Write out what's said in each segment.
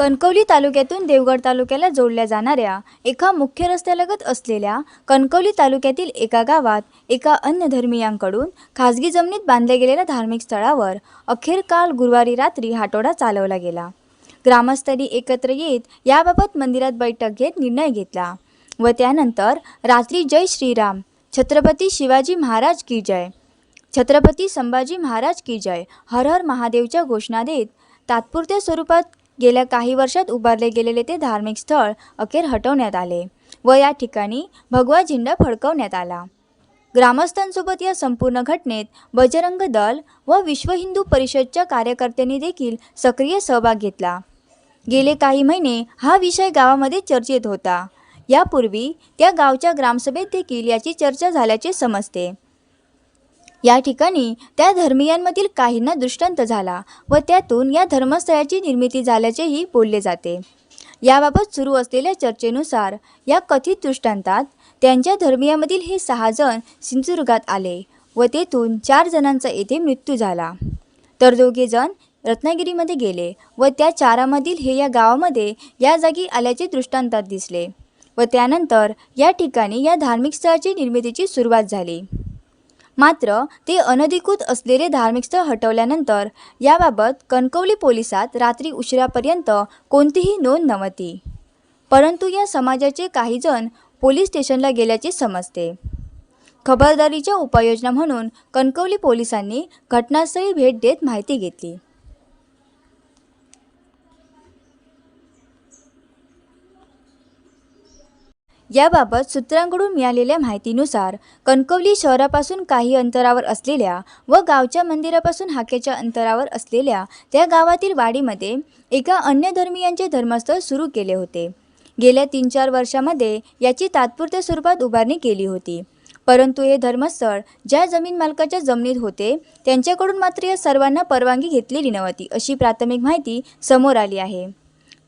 कणकवली तालुक्यातून देवगड तालुक्याला जोडल्या जाणाऱ्या एका मुख्य रस्त्यालगत असलेल्या कणकवली तालुक्यातील एका गावात एका अन्य धर्मीयांकडून खाजगी जमिनीत बांधल्या गेलेल्या धार्मिक स्थळावर अखेर काल गुरुवारी रात्री हाटोडा चालवला गेला. ग्रामस्थांनी एकत्र येत याबाबत मंदिरात बैठक घेत निर्णय घेतला व त्यानंतर रात्री जय श्रीराम छत्रपती शिवाजी महाराज की जय छत्रपती संभाजी महाराज की जय हर हर महादेवच्या घोषणा देत तात्पुरत्या स्वरूपात गेल्या काही वर्षात उभारले गेलेले ते धार्मिक स्थळ अखेर हटवण्यात आले व या ठिकाणी भगवा झेंडा फडकवण्यात आला. ग्रामस्थांसोबत या संपूर्ण घटनेत बजरंग दल व विश्व हिंदू परिषदच्या कार्यकर्त्यांनी देखील सक्रिय सहभाग घेतला. गेले काही महिने हा विषय गावामध्ये चर्चेत होता. यापूर्वी त्या गावच्या ग्रामसभेत देखील याची चर्चा झाल्याचे समजते. या ठिकाणी त्या धर्मियांमधील काहींना दृष्टांत झाला व त्यातून या धर्मस्थळाची निर्मिती झाल्याचेही बोलले जाते. याबाबत सुरू असलेल्या चर्चेनुसार या कथित दृष्टांतात त्यांच्या धर्मियामधील हे सहा जण सिंधुदुर्गात आले व तेथून चार जणांचा येथे मृत्यू झाला. तर दोघे जण रत्नागिरीमध्ये गेले व त्या चारामधील हे या गावामध्ये या जागी आल्याचे दृष्टांतात दिसले व त्यानंतर या ठिकाणी या धार्मिक स्थळाची निर्मितीची सुरुवात झाली. मात्र ते अनधिकृत असलेले धार्मिक स्थळ हटवल्यानंतर याबाबत कणकवली पोलिसात रात्री उशिरापर्यंत कोणतीही नोंद नव्हती. परंतु या समाजाचे काही जण पोलीस स्टेशनला गेल्याचे समजते. खबरदारीच्या उपाययोजना म्हणून कणकवली पोलिसांनी घटनास्थळी भेट देत माहिती घेतली. याबाबत सूत्रांकडून मिळालेल्या माहितीनुसार कणकवली शहरापासून काही अंतरावर असलेल्या व गावच्या मंदिरापासून हाकेच्या अंतरावर असलेल्या त्या गावातील वाडीमध्ये एका अन्य धर्मीयांचे धर्मस्थळ सुरू केले होते. गेल्या तीन चार वर्षामध्ये याची तात्पुरत्या स्वरूपात उभारणी केली होती. परंतु हे धर्मस्थळ ज्या जमीन मालकाच्या जमिनीत होते त्यांच्याकडून मात्र या सर्वांना परवानगी घेतलेली नव्हती अशी प्राथमिक माहिती समोर आली आहे.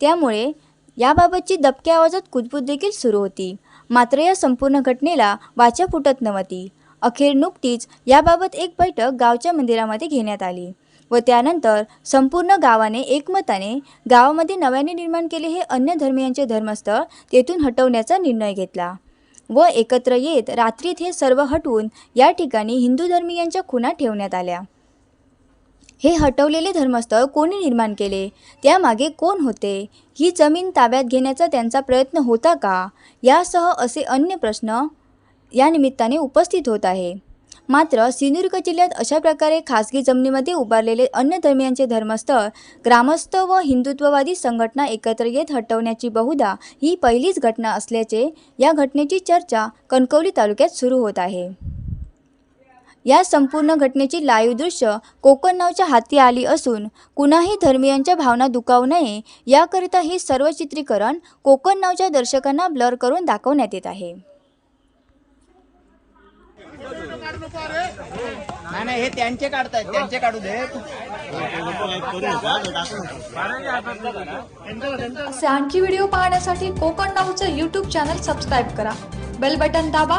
त्यामुळे याबाबतची दबक्या आवाजात कुजबूज देखील सुरू होती. मात्र या संपूर्ण घटनेला वाचा फुटत नव्हती. अखेर नुकतीच याबाबत एक बैठक गावच्या मंदिरामध्ये घेण्यात आली व त्यानंतर संपूर्ण गावाने एकमताने गावामध्ये नव्याने निर्माण केले हे अन्य धर्मियांचे धर्मस्थळ तेथून हटवण्याचा निर्णय घेतला व एकत्र येत रात्रीत हे सर्व हटवून या ठिकाणी हिंदू धर्मियांच्या खुणा ठेवण्यात आल्या. हे हटवलेले धर्मस्थळ कोणी निर्माण केले? त्यामागे कोण होते? ही जमीन ताब्यात घेण्याचा त्यांचा प्रयत्न होता का? यासह असे अन्य प्रश्न या निमित्ताने उपस्थित होत आहे. मात्र सिंधुदुर्ग जिल्ह्यात अशा प्रकारे खासगी जमिनीमध्ये उभारलेले अन्य धर्मियांचे धर्मस्थळ ग्रामस्थ व हिंदुत्ववादी संघटना एकत्र येत हटवण्याची बहुधा ही पहिलीच घटना असल्याचे या घटनेची चर्चा कणकवली तालुक्यात सुरू होत आहे. या संपूर्ण घटनेची लाईव्ह दृश्य कोकण नावच्या हाती आली असून कुणाही धर्मियांच्या भावना दुखावू नये याकरिता हे सर्व चित्रीकरण कोकण नावच्या दर्शकांना ब्लर करून दाखवण्यात येत आहे. नाही नाही हे त्यांचे काढतायत त्यांचे काढू दे. असे आणखी व्हिडिओ पाहण्यासाठी कोकण नाऊचं यूट्यूब चॅनल सबस्क्राईब करा. बेल बटन दाबा.